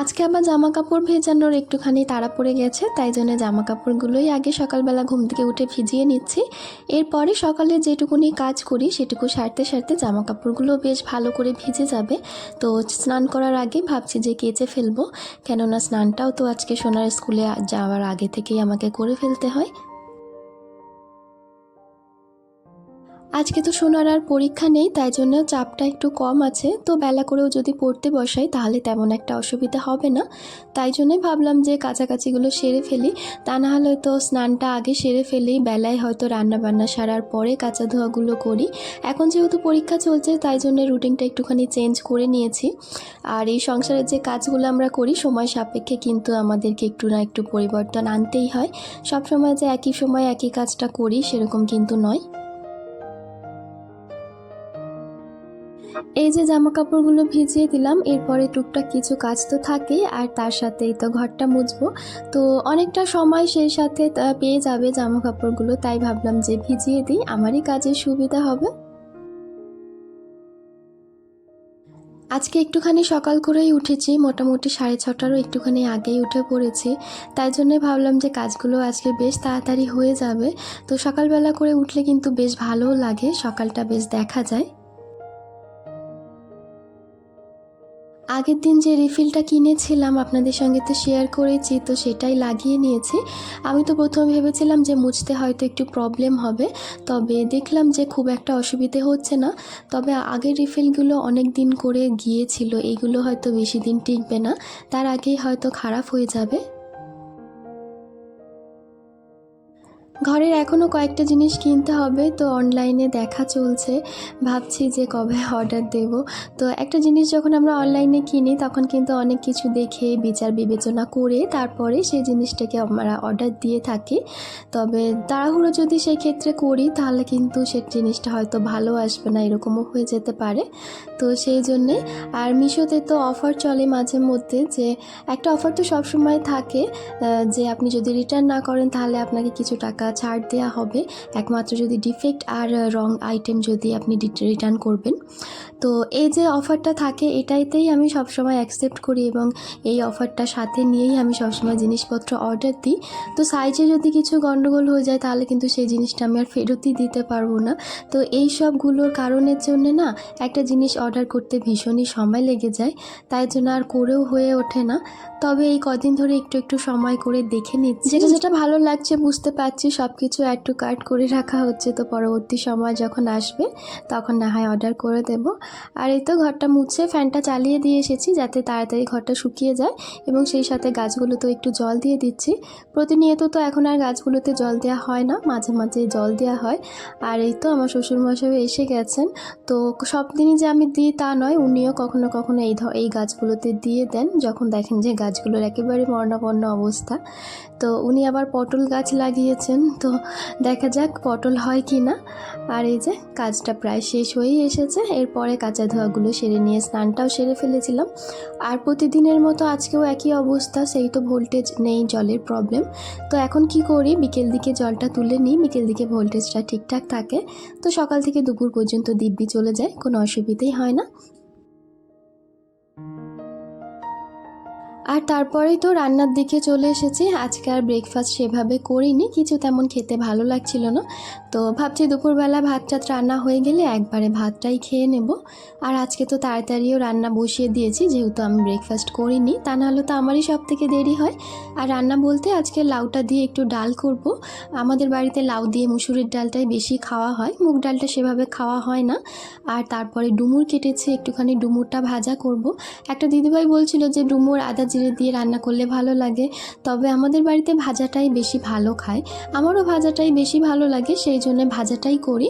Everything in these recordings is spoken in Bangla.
আজকে আবার জামা কাপড় ভেজানোর একটুখানি তাড়া পড়ে গেছে, তাই জন্য জামা কাপড়গুলোই আগে সকালবেলা ঘুম থেকে উঠে ভিজিয়ে নিচ্ছি। এরপরে সকালে যেটুকুনি কাজ করি, সেটুকু সারতে সারতে জামা কাপড়গুলো বেশ ভালো করে ভিজে যাবে। তো স্নান করার আগে ভাবছি যে কেচে ফেলব, কেননা স্নানটাও তো আজকে সোনার স্কুলে যাওয়ার আগে থেকেই আমাকে করে ফেলতে হয়। আজকে তো সোনার আর পরীক্ষা নেই, তাই জন্য চাপটা একটু কম আছে। তো বেলা করেও যদি পড়তে বসাই, তাহলে তেমন একটা অসুবিধা হবে না। তাই জন্যই ভাবলাম যে কাছাকাছিগুলো সেরে ফেলি। তা না হলে তো স্নানটা আগে সেরে ফেলি, বেলায় হয়তো রান্না বান্না সারার পরে কাঁচা ধোয়াগুলো করি। এখন যেহেতু পরীক্ষা চলছে, তাই জন্য রুটিনটা একটুখানি চেঞ্জ করে নিয়েছি। আর এই সংসারের যে কাজগুলো আমরা করি, সময় সাপেক্ষে কিন্তু আমাদেরকে একটু না একটু পরিবর্তন আনতেই হয়। সব সময় যে একই সময় একই কাজটা করি, সেরকম কিন্তু নয়। এই যে জামা কাপড়গুলো ভিজিয়ে দিলাম, এরপরে টুকটাক কিছু কাজ তো থাকেই আর তার সাথেই তো ঘরটা মুছবো। তো অনেকটা সময় সেই সাথে পেয়ে যাবে জামা কাপড়গুলো তাই ভাবলাম যে ভিজিয়ে দিই, আমারই কাজের সুবিধা হবে। আজকে একটুখানি সকাল করেই উঠেছি, মোটামুটি সাড়ে ছটারও একটুখানি আগেই উঠে পড়েছি। তাই জন্যে ভাবলাম যে কাজগুলো আজকে বেশ তাড়াতাড়ি হয়ে যাবে। তো সকালবেলা করে উঠলে কিন্তু বেশ ভালোও লাগে, সকালটা বেশ দেখা যায়। আগের দিন যে রিফিলটা কিনেছিলাম আপনাদের সঙ্গে তো শেয়ার করেছি, তো সেটাই লাগিয়ে নিয়েছি। আমি তো প্রথমে ভেবেছিলাম যে মুছতে হয়তো একটু প্রবলেম হবে, তবে দেখলাম যে খুব একটা অসুবিধে হচ্ছে না। তবে আগের রিফিলগুলো অনেক দিন করে গিয়েছিল, এগুলো হয়তো বেশি দিন টিকবে না, তার আগেই হয়তো খারাপ হয়ে যাবে। ঘরের এখনও কয়েকটা জিনিস কিনতে হবে, তো অনলাইনে দেখা চলছে। ভাবছি যে কবে অর্ডার দেব। তো একটা জিনিস যখন আমরা অনলাইনে কিনি, তখন কিন্তু অনেক কিছু দেখে, বিচার বিবেচনা করে, তারপরে সেই জিনিসটাকে আমরা অর্ডার দিয়ে থাকি। তবে তাড়াহুড়ো যদি সেই ক্ষেত্রে করি, তাহলে কিন্তু সে জিনিসটা হয়তো ভালো আসবে না, এরকমও হয়ে যেতে পারে। তো সেই জন্যে, আর মিশোতে তো অফার চলে মাঝে মধ্যে, যে একটা অফার তো সবসময় থাকে যে আপনি যদি রিটার্ন না করেন, তাহলে আপনাকে কিছু টাকা ছাড় দেওয়া হবে। একমাত্র যদি ডিফেক্ট আর রং আইটেম যদি আপনি রিটার্ন করবেন। তো এই যে অফারটা থাকে, এটাইতেই আমি সবসময় অ্যাকসেপ্ট করি এবং এই অফারটা সাথে নিয়েই আমি সবসময় জিনিসপত্র অর্ডার দিই। তো সাইজে যদি কিছু গণ্ডগোল হয়ে যায়, তাহলে কিন্তু সেই জিনিসটা আমি আর ফেরতই দিতে পারব না। তো এই সবগুলোর কারণের জন্যে না, একটা জিনিস অর্ডার করতে ভীষণই সময় লেগে যায়। তাই জন্য আর করেও হয়ে ওঠে না। তবে এই কদিন ধরে একটু একটু সময় করে দেখে নিচ্ছি। যেটা যেটা ভালো লাগছে, বুঝতে পারছি সব কিছু অ্যাড টু কার্ট করে রাখা হচ্ছে। তো পরবর্তী সময় যখন আসবে, তখন না হয় অর্ডার করে দেব। আর এই তো ঘরটা মুছে ফ্যানটা চালিয়ে দিয়ে এসেছি যাতে তাড়াতাড়ি ঘরটা শুকিয়ে যায় এবং সেই সাথে গাছগুলোতেও একটু জল দিয়ে দিচ্ছি। প্রতিনিয়ত তো এখন আর গাছগুলোতে জল দেওয়া হয় না, মাঝে মাঝে জল দেওয়া হয়। আর এই তো আমার শ্বশুরমশাই এসে গেছেন। তো সব দিনই যে আমি দিই তা নয়, উনিও কখনো কখনো এই এই গাছগুলোতে দিয়ে দেন। যখন দেখেন যে গাছগুলোর একেবারে মর্ণাপন্ন অবস্থা। তো উনি আবার পটল গাছ লাগিয়েছেন। তো দেখা যাক পটল হয় কি না। আর এই যে কাজটা প্রায় শেষ হয়েই এসেছে। এরপরে কাঁচা ধোয়াগুলো সেরে নিয়ে স্নানটাও সেরে ফেলেছিলাম। আর প্রতিদিনের মতো আজকেও একই অবস্থা, সেই তো ভোল্টেজ নেই জলের প্রবলেম তো এখন কি করি? বিকেল দিকে জলটা তুলে নিই, বিকেল দিকে ভোল্টেজটা ঠিকঠাক থাকে। তো সকাল থেকে দুপুর পর্যন্ত দিব্যি চলে যায়, কোনো অসুবিধেই হয় না। আর তারপরেই তো রান্নার দিকে চলে এসেছি। আজকে আর ব্রেকফাস্ট সেভাবে করিনি, কিছু তেমন খেতে ভালো লাগছিল না। তো ভাবছি দুপুরবেলা ভাত টাত রান্না হয়ে গেলে একবারে ভাতটাই খেয়ে নেব। আর আজকে তো তাড়াতাড়িও রান্না বসিয়ে দিয়েছি, যেহেতু আমি ব্রেকফাস্ট করিনি, তা নাহলে তো আমারই সব থেকে দেরি হয়। আর রান্না বলতে আজকে লাউটা দিয়ে একটু ডাল করব। আমাদের বাড়িতে লাউ দিয়ে মুসুরির ডালটাই বেশি খাওয়া হয়, মুগ ডালটা সেভাবে খাওয়া হয় না। আর তারপরে ডুমুর কেটেছে, একটুখানি ডুমুরটা ভাজা করব। একটা দিদিভাই বলছিল যে, ডুমুর আদা জিরে দিয়ে রান্না করলে ভালো লাগে। তবে আমাদের বাড়িতে ভাজাটাই বেশি ভালো খায়। আমারও ভাজাটাই বেশি ভালো লাগে, সেই জন্য ভাজাটাই করি।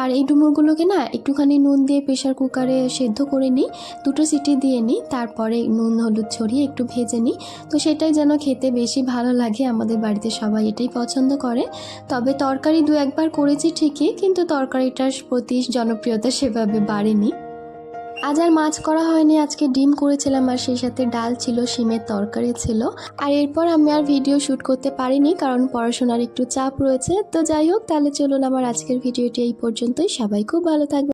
আর এই ডুমুরগুলোকে না একটুখানি নুন দিয়ে প্রেশার কুকারে সেদ্ধ করে নিই, দুটো সিটি দিয়ে নিই, তারপরে নুন হলুদ ছড়িয়ে একটু ভেজে নিই। তো সেটাই যেন খেতে বেশি ভালো লাগে, আমাদের বাড়িতে সবাই এটাই পছন্দ করে। তবে তরকারি দু একবার করেছি ঠিকই, কিন্তু তরকারিটার প্রতি জনপ্রিয়তা সেভাবে বাড়েনি। আজ আর মাছ করা হয়নি, আজকে ডিম করেছিলাম আর সেই সাথে ডাল ছিল, শিমের তরকারি ছিল। আর এরপর আমি আর ভিডিও শ্যুট করতে পারিনি, কারণ পড়াশোনার একটু চাপ রয়েছে। তো যাই হোক, তাহলে চলুন আমার আজকের ভিডিওটি এই পর্যন্তই। সবাই খুব ভালো থাকবে